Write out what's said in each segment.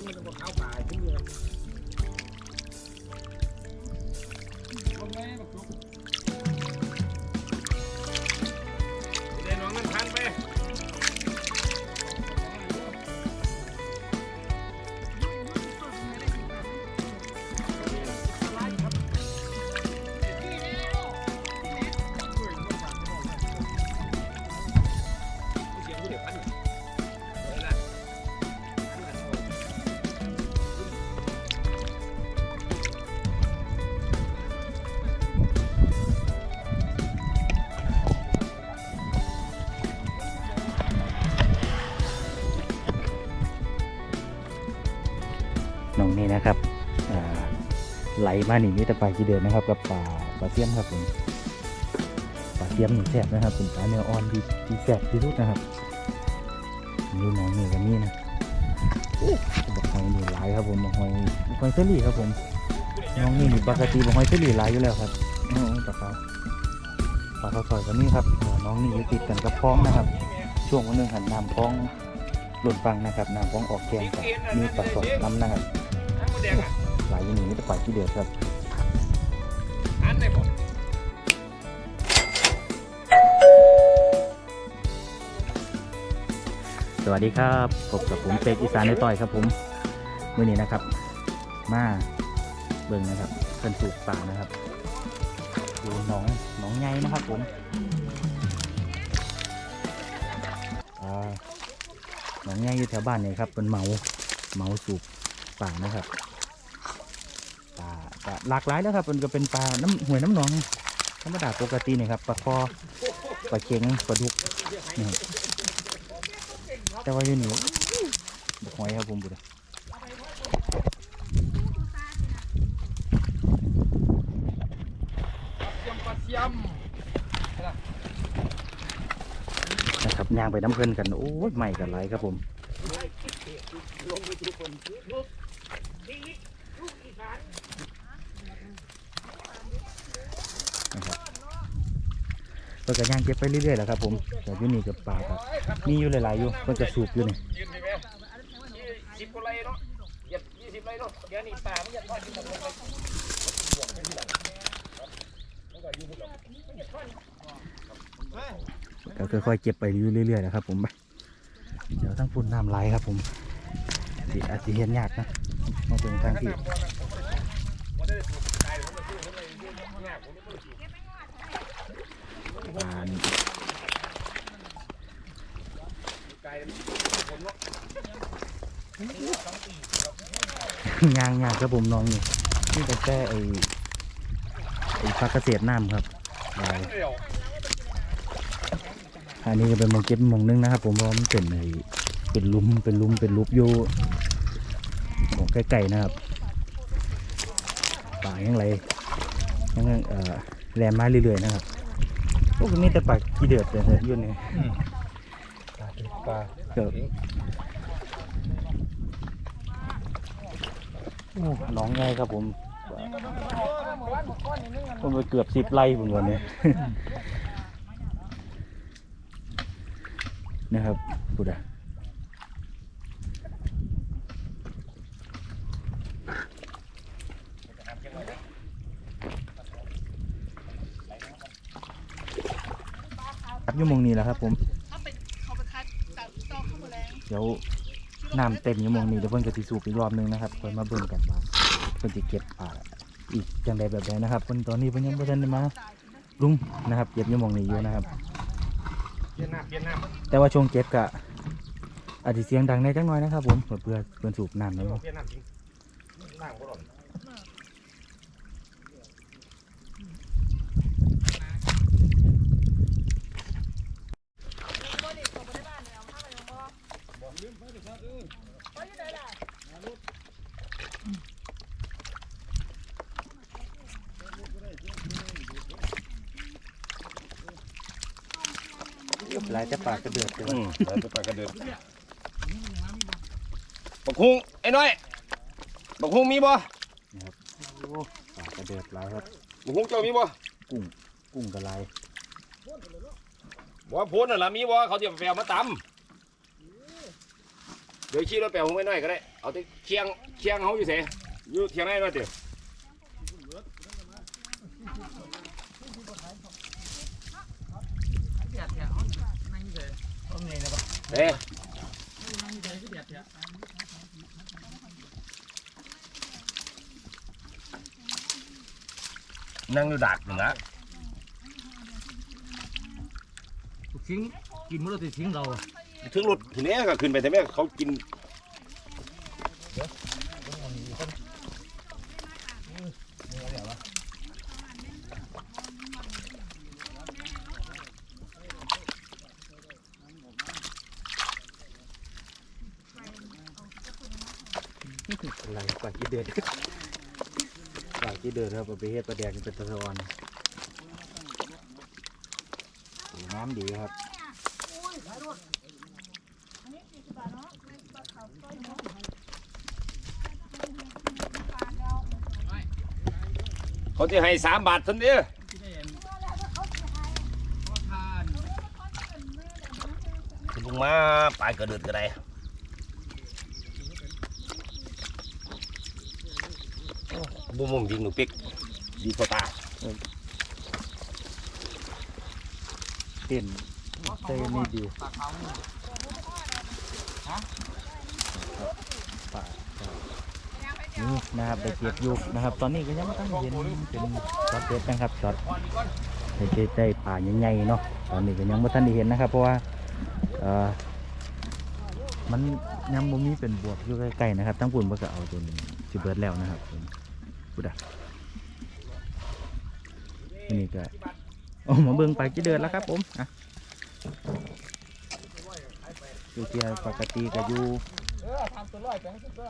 งมันต้องข้าวปลา น้องนี่นะครับไหลมาหนีมีแต่ปลากีเดือนนะครับ กับปลาปลาเทียมครับผมปลาเทียมหนี่แซ่บนะครับเป็นปลาเนื้ออ่อนที่ที่แซ่บที่สุดนะครับนี่น้องนี่กันนี่นะโอ้บอกหอยนี่หลายครับผมบอกหอยหอยเซรี่ครับผมน้องนี่นี่ปกติบอกหอยเซรี่หลายอยู่แล้วครับโอ้ปลาเขาปลาเขาซอยกันนี่ครับน้องนี่อยู่ติดกันกับคลองนะครับ ช่วงวันหนึ่งหันน้ำคลองหล่นฟังนะครับน้ำคลองออกแกงกับมีปลาสดน้ำนะครับน้ำมัน แดงอะหลายอย่างนี้ไม่แต่ปล่อยที่เดียวครับอันได้บ่สวัสดีครับพบกับผมเป็กอีสานในต่อยครับผมมื่อนี้นะครับ มาเบิ่งนะครับเพิ่นสูบป่านะครับดูหนองหนองใหญ่นะครับผมอ่าหนองใหญ่อยู่แถวบ้านเนี่ยครับเป็นเหมาเหมาสูบป่านะครับ ป่าป่าหลากหลายแล้วครับมันก็เป็นปลาน้ำห้วยน้ำหนองธรรมดาปกติเนี่ยครับปลาคอปลาเค็งปลาดุกนี่ครับแต่ว่าอยู่นี่บกหอยครับผมบุตรเสียมปลาเสียมนะครับย่างไปน้ำเพลินกันโอ้ยใหม่กันไรครับผมนะครับเพิ่นก็ย่างเก็บไปเรื่อยๆแหล้วครับผมแต่ยู่นี่กับปลาครับมีอยู่หลายๆอยู่เพิ่นจะสูบอยู่นี่ยืนไปไหมสิบกว่าไรเนาะเหยียบยี่สิบไรเนาะเดี๋ยวนี้ป่ามันจะทอดกินหมดเลยก็ค่อยๆเก็บไปอยู่เรื่อยๆนะครับผมไปเดี๋ยวทั้งฝุ่นน้ำไหลครับผมอาจจะเห็นยากนะมาเป็นทางที่ ปาน ยางยางครับผมน้องนี่นี่แต่แค่ไอ้ไอ้พักเกษตรน้ำครับลายอันนี้ก็เป็นหมองเก็บหมองนึงนะครับผมเพราะว่ามันเป็นไอ้เป็นหลุมเป็นหลุมเป็นลุบอยู่หมองใกล้ๆนะครับป่ายังไรยังเอ่อแลนมาเรื่อยๆนะครับพวกนี้แต่ปลากีเดือดเลยเนี่ยอยุ่นนี่ปลาเกือบ โอ้น้องไงครับผมผมไปเกือบสิบไร่ผมวันนี้นะครับพูดอะครับอยุ่โมงนี้แหละครับผมเขาไปเขาไปคัดจากตอกข้าวหมดแรงเดี๋ยว น้ำเต็มอยี่โมงนี้เดี๋ยวเพิ่นก็สิสูบอีกรอบหนึงนะครับค่นมาเบิ่งกันว่าเพิ่นสิเก็บปลาอีกจังใดแบบใดนะครับเพิ่นตอนนี้เพิ่นยังบ่ทันได้มาลุงนะครับ เก็บอยี่โมงนี้อยู่นะครับเปลี่ยนน้าเปลี่ยนน้าแต่ว่าช่วงเก็บก็อาจจะเสียงดังในจังน้อยนะครับผมเพื่อเพื่อเพื่อนสูบน้ำนะเนาะเปลี่ยนน้าจริงน้าก็ร้อน หลายแต่ปากกระเดือดเลยอืมแล้วจะไปกระเดินบักฮุงไอ้น้อยบักฮุงมีบ่ปากกระเดือดหลายครับบักฮุงเจ้ามีบ่กุ้งกระไรบ่ว่าโพนน่ะล่ะมีบ่เขาจะไปเอามาตเดี๋ยวขี่รถไปเอาไม่น้อยก็ได้เอาที่เคียงเคียงเขาอยู่เสอยู่เคียงไหนมาเดี๋ยว เดียดเนี่ยเอานั่งเฉย ต้มเลย นะปะเอ้ยนั่งเฉยก็เดียดเนี่ยนั่งอยู่ดักหนึ่งละทิ้งกินมื้อละทิ้งเราถึงรถทีนี้ก็ขึ้นไปแต่แม่เขากิน อะไรกว่ากี่เดือนกว่ากี่เดือน ครับเอาไปเฮ็ดปลาแดงเป็นตะซอนโอ้น้ำดีครับเขาจะให้สามบาททันเดียวที่ได้เห็นพ่อทานคุณลุงมาปลายกระเดือดก็ได้ บุ้มบุ้มยิงหนูปิกดีพอตาเต้นเตนี่ดีนี่นะครับได้เก็บอยู่นะครับ ตอนนี้ก็ยังไม่ต้องเห็นเป็นช็อตเด็ดนะครับช็อตได้เจได้ป่าใหญ่ๆเนาะตอนนี้ก็ยังไม่ทันได้เห็นนะครับ เพราะว่าเออมันยังบ่มีเป็นบวกอยู่ใกล้ๆนะครับ ทั้งปุ่นมันก็เอาจนสิเบิดแล้วนะครับ ผมพูดอะนนี้ก็โอ้มาเบิ่งไปจะเดือนแล้วครับผมอะอยู่ที่ปกติก็อยู่เออทำตัวร้อยแปลงตัว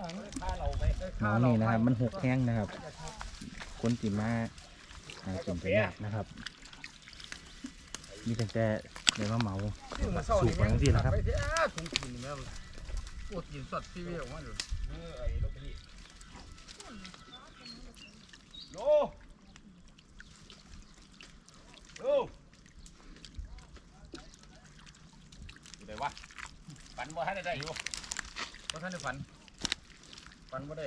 หาน้องนี่นะครับ มันหกแห้งนะครับ คนจีมาหากินไปยากนะครับมีแต่แต่เดี๋ยวมาเมาสูบไปทั้งที่นะครับไปที่อ้าถุงกินแม่ปวดกินสดที่เวียออกมาอยู่ โลโลอยู่ไหนวะฝันบ่ให้ได้ได้อยู่บ่ท่านได้ฝันฝันบ่ได้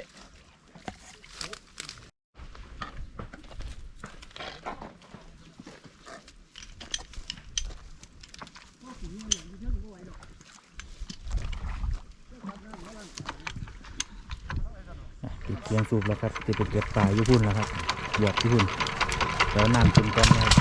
ติดเคียงสูบแล้วครับจะไปเก็บปลาอยู่พุ่นแล้วครับหยอกที่พุ่นแล้วน้ำกินกันนะครับ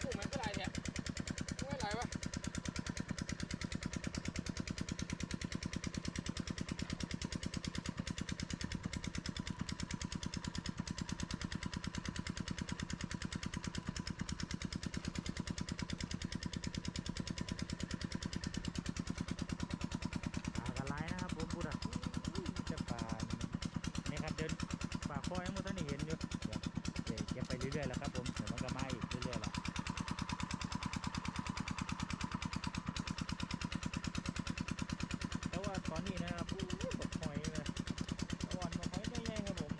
ผู้มันก็ไรเนี่ยไม่ไรวะ ปลากระไรนะครับผมพูดอะจะปลาเนี่ยครับเดิน ปลาคอยังไม่ทันได้เห็นอยู่เดี๋ยวเดี๋ยวเก็บไปเรื่อยๆแล้วครับผมเดี๋ยวมันก็มาอีกเรื่อยๆแล้วแต่ว่าตอนนี้นะครับอู้หูบักหอยเลยตะวันบักหอยใหญ่ๆครับผม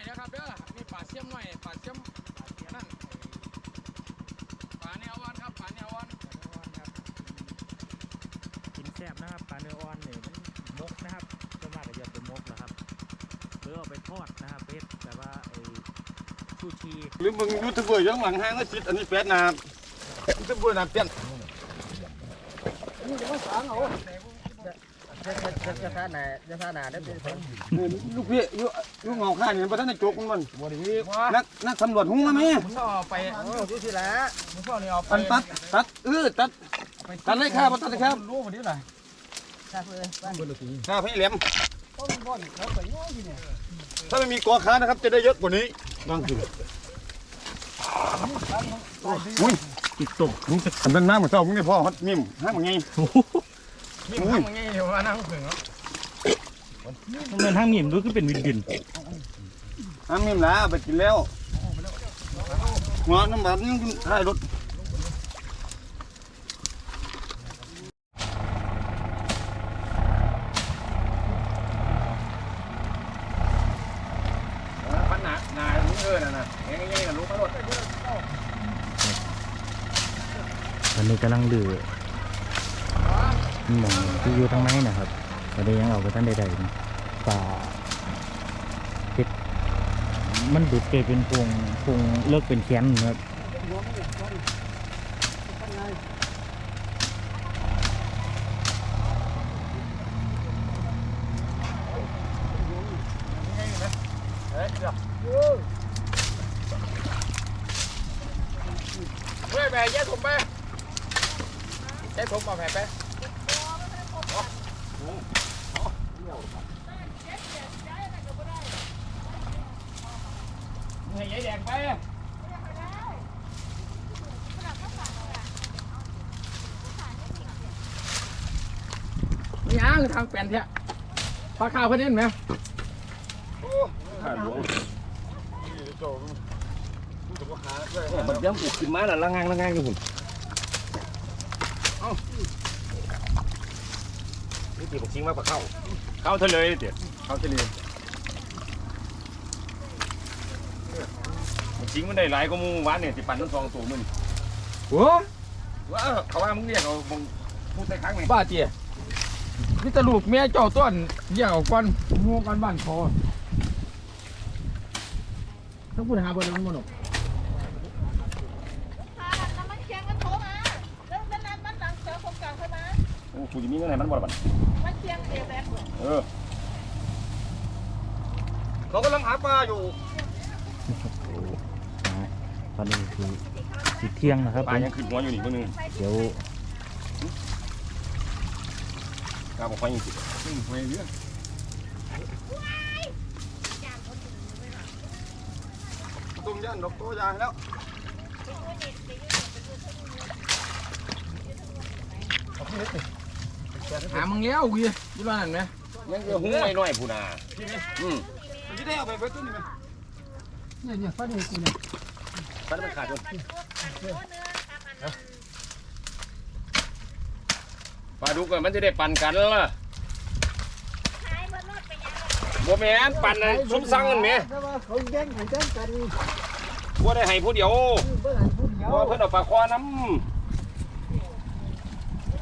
เเสียมหน่อยปลาเสียมนั่นปลาแนววันครับปลาแนววันกินแซ่บนะครับปลาเนื้ออ่อนเนี่ยมันมกนะครับส่วนมากก็จะเป็นมกแหละครับหรือเอาไปทอดนะครับเป็ดแต่ว่าไอ้ชูชีหรือมึงยูทูบเบอร์ย้อนหลังห้างก็ชิดอันนี้แปดนายูทูบเบอร์นาเปลี่ยนจะท่าไหนจะท่าไหนได้เป็นคนนี่ลูกพี่ ยูยูเงาข้าเนี่ยพระท่านได้จกมันบดีกว่านักนักสำรวจหุ้งมาไหมมึงก็เอาไปเออดูสิละมึงก็นี่เอาไปตัดตัดตัดเออตัดตัดเลยครับตัดเลยครับรู้มาดิล่ะถ้าเพื่อนบ้านบนลูกทีครับให้แหลมถ้าไม่มีกอขานะครับ จะได้เยอะกว่านี้นั่นคืออุ้ยติดตกทำเป็นน้ำเหมือนเจ้ามึงได้พ่อฮอตนิ่มห้างมันไงมีมันทำยังไงอยู่ว่านั่งถึงเนาะ มันเป็นทางหมิ่มด้วยคือเป็นวินวินห้างนิ่มนะไปกินแล้วหัวน้ำแบบนี้ท้ายรถปัญหาหนาลุงเอิญน่ะนะยังไงกับลุงมาหมดตอนนี้กำลังลือหมองที่อยู่ทางในนะครับตอนนี้ยังเอาไปท่านใดๆนะ ป่าเพชรมันดุดเกเป็นพวงพวงเลิกเป็นแค้นนะครับเฮ้ยแม่แย่ผมไปแย่ผมมาแม่ไป ให้ยายแดงไปนี่างทางแปนเถอะปลาข้าวเพื่อนเห็นไหมขาดหลวงมันย้ำปลุกขึ้นมาแล้วละงางละงางอยู่หุ่นเอ้านี่ตีผมทิ้งมาปะเข้าเข้าทะเลเดี๋ยวเข้าทะเล มันทิ้งมันได้หลายก็มูหวานเนี่ยที่ปั่นทั้งสองตัวมึงโอ้ว่าเขาว่ามึงเรียกเอามึงพูดได้ครั้งไหมบ้าเจี๊ยนี่ตะลูกเมียเจ้าต้นเยี่ยงเอาก้อนงูกันบ้านคอต้องพูดหาเบอร์นั้นมันหนกพาแล้วมันเคียงกันโทรมาแล้วมันนั้นมันหลังเจอผมกลางเข้ามาโอ้กูจะมีเงินไหนมันบ่ละบัดมันเคียงเอแบกเออเขากำลังหาปลาอยู่นะต อนนี้คือสิเที่ยงนะครับปลายังขึ้นหัวอยู่นี่คนนึงเดี๋ยวกาบอกไฟยังติดไปเรื่อยตุ้มยันดอกตัวยางแล้วหามึงแล้วกูยี่ยี่บ้านนั่นไหมยังจะหุ้งไว้หน่อยพูนาอืมที่ได้เอาไปเบิดตัวนี้ไหมเนี่ยเนี่ยฟ้าเนี่ยกูเนี่ย มันมันขาดจนปลาดุกอะมันจะได้ปั่นกันล่ะบ่แม่นปั่นน่ะซุ่มสั่งกันแหมเขาแย่งแข่งกันบ่ได้ให้ผู้เดียวเพื่อนผู้เดียวบ่เพิ่นเอาปลาคอน้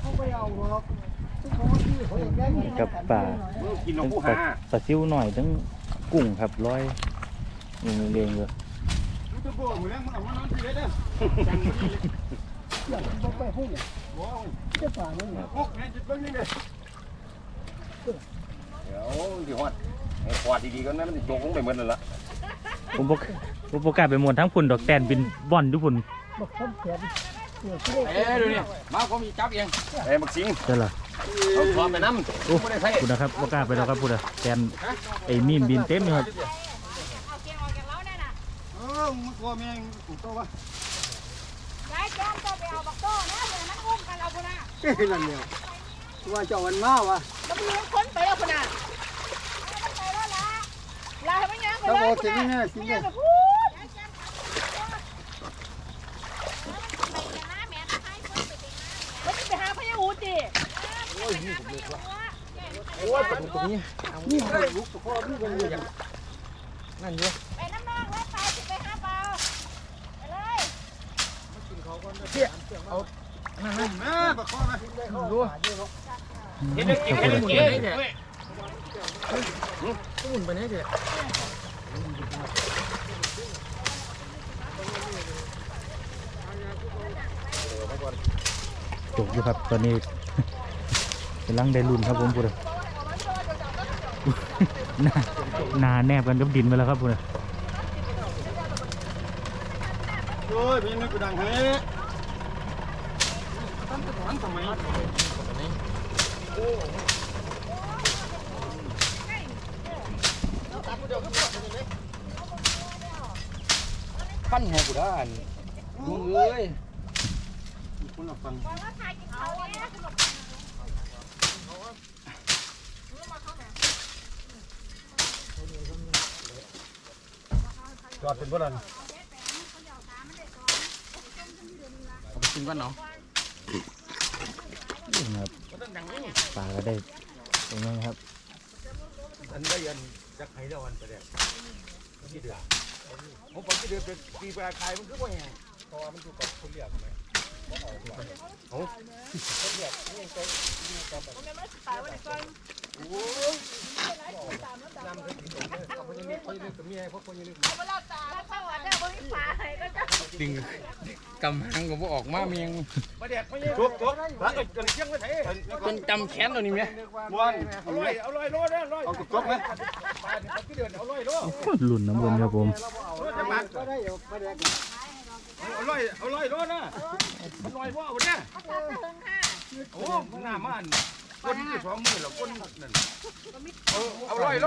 เขาไม่เอาหรอกทุกคนที่เขาแย่งกันกับป่าำกินนทั้กงผู้ปลาหา ปลาซิวหน่อยทั้งกุ้งครับร้อยเรียเรียงเลย ยูทูบเบอร์มือแรงมันเอามานอนที่เด็ดเด้ออยากจะไปหุ้นโอ้ยจะป่านี่พกแม่จิตเบิ้งนี่เลยเดี๋ยวสิฮอดให้ขวดดีๆก่อนนะมันสิโจกลงไปหมดนั่นล่ะผมบอกผมประกล้าศไปหมดทั้งฝุ่นดอกแตนเป็นบ่อนทุกฝุ่นบอกคำแขนเกี่ยวกับเอ้ยดูนี่มาผมมีจับเองไอ้บักสิงใช่เหรอเอาคอไปนำโอ้บ่ได้ใส่คุณนะครับประกล้าศไปแล้วครับคุณอะแตนไอ้มีมบินเต็มเลยครับ กลัวแม่งกูโตวะยายจอมจะไปเอาบักโต้นะเดี๋ยวมันอุ้มกันเอาพุ่นน่ะเอ้ยนั่นเดียวว่าเจ้าวันมาวะแล้วมีคนไปเอาพุ่นน่ะมันไปแล้วล่ะลาให้มันยังไปเราเลยพุ่นน่ะนี่สิเนี่เนี่ยยจะพูดแล้วไปหาพญาอูจีโอ้ยปลาดุกตัวนี้นี่มันลุกพ่อนี่เป็นอย่างนั่นเยอะไปน้ำนองแล้วไป แม่ปะข้อไหม รู้ เห็นเรื่องกินเห็นเรื่องกินเว้ย ตุ้นไปไหนเด็กจบอยู่ครับตอนนี้ กำลังได้รุ่นครับผมพูดเลยหน้าหนาแนบกันกับดินไปแล้วครับพูดเลย โอ้ยพี่นึกกระดังเฮ้ งแต่ตอนสมัยขั้นหัวกูด้านลุงเอ้ยคุณละฟังจอดเป็นบ่ล่ะเอาไปกินก่อนเนาะ ครับปลาก็ได้ตรงนี้ครับอันได้ยันจะไข่ได้วันไปเด็กกี่เดือนผมผมกี่เดือนเป็นปีปลาไข่มันคือว่าไงเพราะว่ามันดูกับคนเรียกไหมดึงกำหังก็บ่ออกมาเมียงมาเด็ดมาเย็นจุบจุบรักกันเชียงไว้ไทยจนจำแขนตัวนี้ไหมบ้วนเอาลอยเอาลอยโลนะลอยเอาจุบไหมปลาเนี่ยเขาที่เดินเอาลอยโลรุ่นน้ำบนครับผมจะมาก็ได้อยู่ประเด็กเอาลอยเอาลอยโลนะมันลอยว่าเอาเนี่ยโอ้หน้ามันก้นนี่สองมือแล้วก้นนั่นเอาเอาลอยโล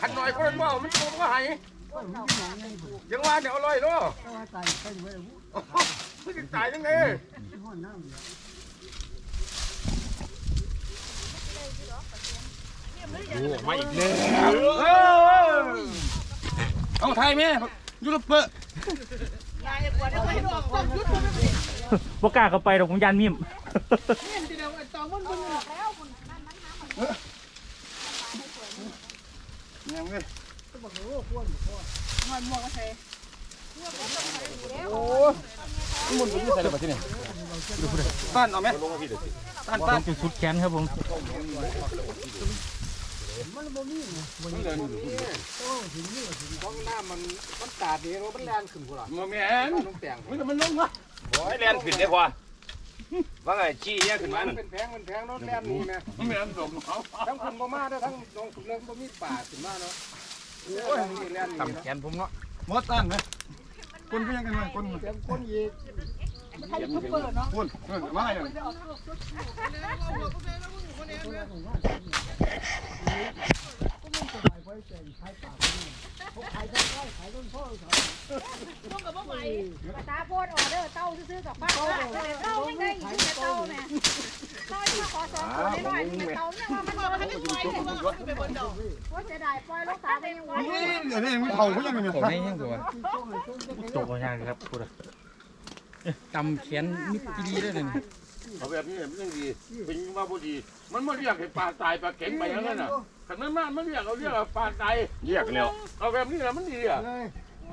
ขันหน่อยก้นว่ามันตัวว่าหาย ยังว่าเนี่ยเอาลอยโลก็ว่าตายไปอยู่ไว้มันจะตายยังไงห้องน้ำมาอีกเลยเอาไทยแม่ยูโรปเปอร์บ่กล้าเข้าไปดอกผมยันมิมยังไง มันเป็นยังไงล่ะที่นี่ต้านเอาไหมต้านต้านมจะสุดแขนครับผมต้องน้ำมันมันตาดนี่มันแรงขึ้นกูหรอโมเมนต้องแต่งมันมันลงวะโอ้ยแลนขึ้นได้พอว่าไงจี้เนี่ยขึ้นมามันเป็นแพงมันแพงเนาะแรงนี่นะมันไม่นสมเขาทั้งคนบ่มาเด้อทั้งลงสุกเรื่องบ่มีป่าขึ้นมาเนาะ โอ้ยนี่แรงนี่ทำแขนผมเนาะหมดต้านไหมคนเป็นยังไงคนเต็มก้นยีกคนมาอย่างตาโพดออเดอร์เต้าซื้อๆกับป้าเต้ายังไงอยู่ในเต้าแม่เต้าที่มาขอสองตัวน้อยๆเต้าเนี่ยมันมันมันไม่ไหวเลยว่าจะได้ปล่อยลูกสาวไปยังไงเดี๋ยวนี้ยังไม่เผาเขายังไม่ผมไม่ยังตัวจบยากครับพูดเลยจำแขนนิดดีได้เลยเอาแบบนี้มันยังดีเป็นว่าพอดี มันไม่เรียกให้ปลาตายปลาเข็งไปอย่างนั้นน่ะ ขันนั้นมันมันเรียกเอาเรียกปลาตายเรียกแล้วเอาแบบนี้แหละมันดีอะเลย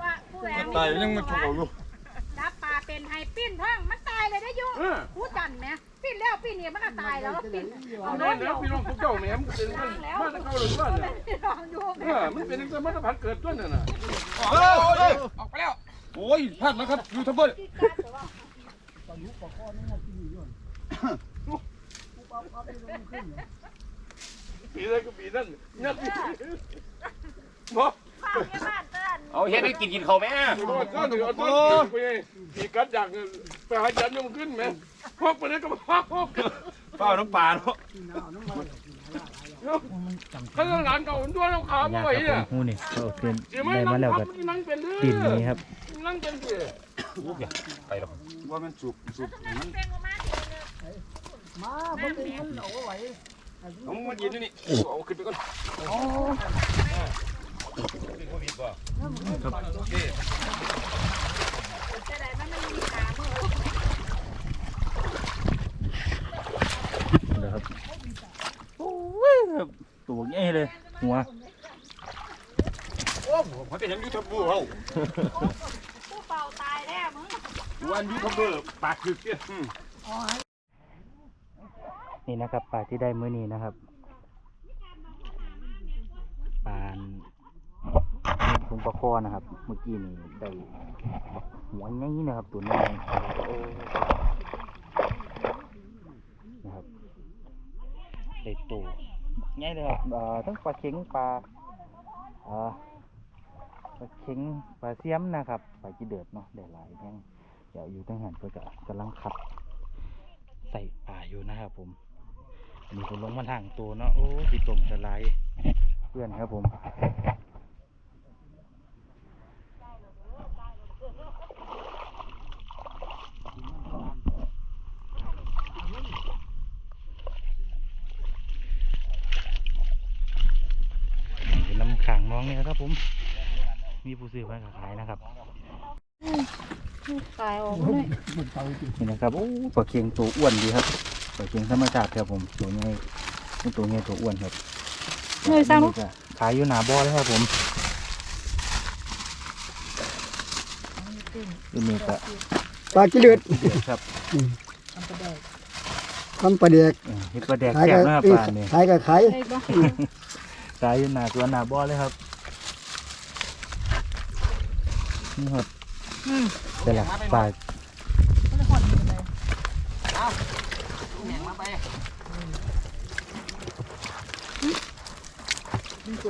ว่าผู้แหวนตายยังไม่ถูกเอาลูกรับปลาเป็นไฮปิ้นท้องมันตายเลยได้ยุ่เออผู้จันแม่ปิ้นแล้วปิ้นเนี่ยมันก็ตายแล้วปิ้นเอาแน่แล้วพี่น้องพวกเจ้าแหมมันเป็นมันมาตะเข้าหรือว่าเนี่ยลองดูเออมันเป็นตั้งแต่มันพันเกิดต้นน่ะน่ะเฮ้ยออกไปแล้วโอ้ยพลาดแล้วครับยูทูบเบอร์ตอนยุคปะข้อนี่นะกินอยู่ย้อนกู ปั๊บปั๊บไปลงขึ้นปีนั้นก็ปีนั้นเนี่ยปีบอกข้าวที่บ้านเตือนเอาเฮ็ดให้กินกินเขาแม่โอ้ยก็ถือเอาต้นไปปีกัดอยากไปหาจันยมขึ้นแม่พวกไปนั้นก็พวกพวกเปล่าน้ำปลาเนาะกินน้ำน้ำมันถ้าหลานเก่าตัวเราขาบ่ยากไหวครับผอะมหูนี่ก็เกินสิไม่ได้นั่มางแล้วคก็รับนั่งเป็นเด้อดินนี้ครับนั่งเป็นเด้อไปแล้วว่ามันสูบสูบมันเป็นประมาณมาบ่เป็นมันเอาไว้ เอามายืนนี่เอาขึ้นไปก่อนเป็นโควิดป่ะจะได้มันไม่มีขาเมื่อนะครับโอ้ยครับตัวใหญ่เลย หัวโอ้ผมเป็นยังยูทูบเบอร์เฮาผู้เป่าตายแล้วมึงวันยูทูบเบอร์ปากคือเสี้ย นี่นะครับปลาที่ได้มื้อนี้นะครับปลาลุงปลาคอนะครับ เมื่อกี้นี่ได้หัวใหญ่นะครับตัวนี้นะครับได้ตัวใหญ่เลยครับทั้งปลาเข็งปลาปลาเข็งปลาเสียมนะครับปลาจีเดือดเนาะได้หลายแห้งเดี๋ยวอยู่ตั้งหันเพื่อกกำลังขับใส่ป่าอยู่นะครับผม อันนี้ผมลงมาทางตัวเนาะโอ้ติดตมสไลด์เพื่อนครับผมเป็นน้ำขังน้องเนี่ยครับผม มีผู้ซื้อมาขายนะครับตายออกเลยนี่นะครับโอ้ปลาเคียงตัวอ้วนดีครับ ปลาเคียงธรรมชาติครับผมตัวนี้เป็นตัวเงี้ยตัวอ้วนครับเงยสร้างลูกก็ขายอยู่หนาบ่อเลยครับผมตัวนี้ก็ปลากิเลือดเดือดครับทำปลาเด็กเออเห็ดปลาแดกขายแซ่กับบนะครับปลาเนี่ยขายกับขายได้ปะขายอยู่หนาตัวหนาบ่อเลยครับนี่ครับแต่ละปลาแหงมาไป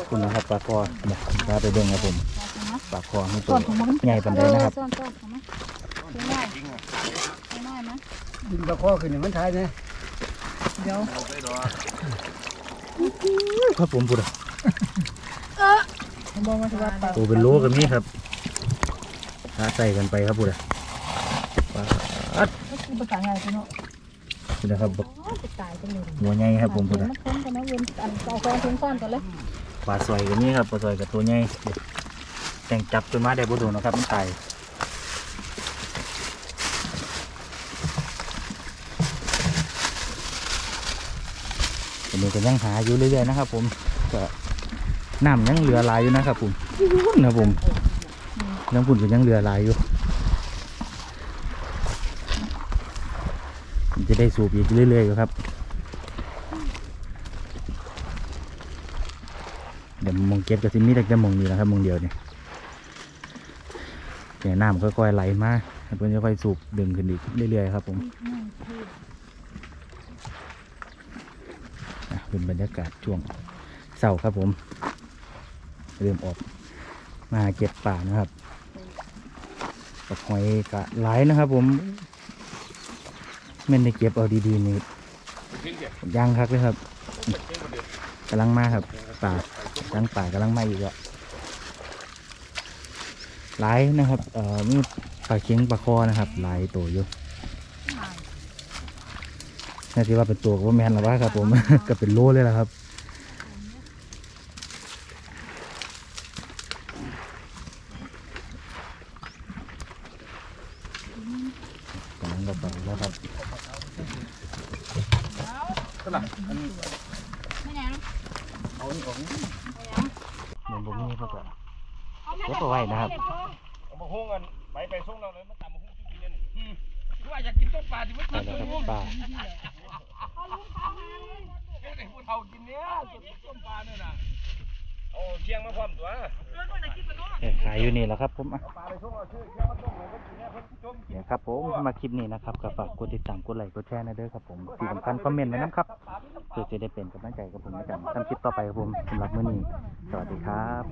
คุณนะครับปลาคอเนี่ยปลาไปเบิ่งครับผมปลาคอให้ตัส่ววนของมันใหญ่ปานใดนะครับส่วนส่วนของมันเล็กน้อยเล็กน้อยมั้ยดินปลาคอขึ้นอย่างมันทายนะเดี๋ยวครับผมพูดอะผมบอกมาสิว่าปลาตัวเป็นโลกับนี้ครับหาใส่กันไปครับพูดอะปลาอัดภาษาไงพี่น้อ งนี่นะครับอ๋อจะตายจังเลยหัวใหญ่ครับผมพูดมัอะนพ้นกันนะเว้นอันเอาคองทิ้งซ่อนกันเลยปลาสวยกับนี้ครับปลาสวยกับตัวใหญ่แต่งจับตัวมาได้บ่โดนนะครับมันตายอันนี้ก็ยังหาอยู่เรื่อยๆนะครับ ผมก็น้ำยังเหลือหลายอยู่นะครับผมนะครับผมยังปุ่นก็ยังเหลือหลายอยู่ผมจะ ได้สูบอีกเรื่อยๆอยู่ครับ เดี๋ยวมองเก็บก็สิมีแต่จะมองนี้แหละครับมองเดียวเนี่ยเดี๋ยน้ำค่อยๆไหลมาเพื่อนค่อยๆสูบดึงขึ้นอีกเรื่อยๆครับ ผมอ่เป็นบรรยากาศช่วงเสาร์ครับผมเริ่มออกมาเก็บป่านะครับกับหอยกะไหลนะครับผม แม่นได้เก็บเอาดีๆนี่ทิ้งเดี๋ยวย่างคักเลยครับทิ้งคนเดียวกำลังมาครับป่าตั้งป่ากำลังมาอีกแล้วหลายนะครับ เอ่อมีปลาเค็งปลาคอนะครับหลายตัวอยู่น่าจะว่าเป็นตัวก็บ่แมนหรอกว่าครับ ผม ก็เป็นโลเลยละครับกำลังก็ไปแล้วครับ ไม่แน่นะมันบ่มีเขาก็เก็บเอาไว้นะครับเอามาหุ้งกันไปไปส่งเราเลยมาตำมาหุ้งทุกปีเนี่ยอืมคือว่าอยากกินต้มปลาที่มันไปกินแล้วต้คมรับหุ้งป่าไอ้ผู้เฒ่ากินเนี้ยต้มปลาเนี่ยนะโอ้เชียงมาพร้อมตัวเอ้ย ขายอยู่นี่แหละครับผมอะปลาไปส่งเอาชื่อเชียงมาต้มเลยก็กินเนี่ยเพิ่นจมเนี่ยครับผมมาคลิปนี้นะครับก็ฝากกดติดตามกดไลค์กดแชร์นะเด้อครับผมที่สำคัญคอมเมนต์ไว้นะครับเพื่อจะได้เป็นกำลังใจกับผมในการทำคลิปต่อไปครับผมสำหรับมื้อนี้ สวัสดีครับ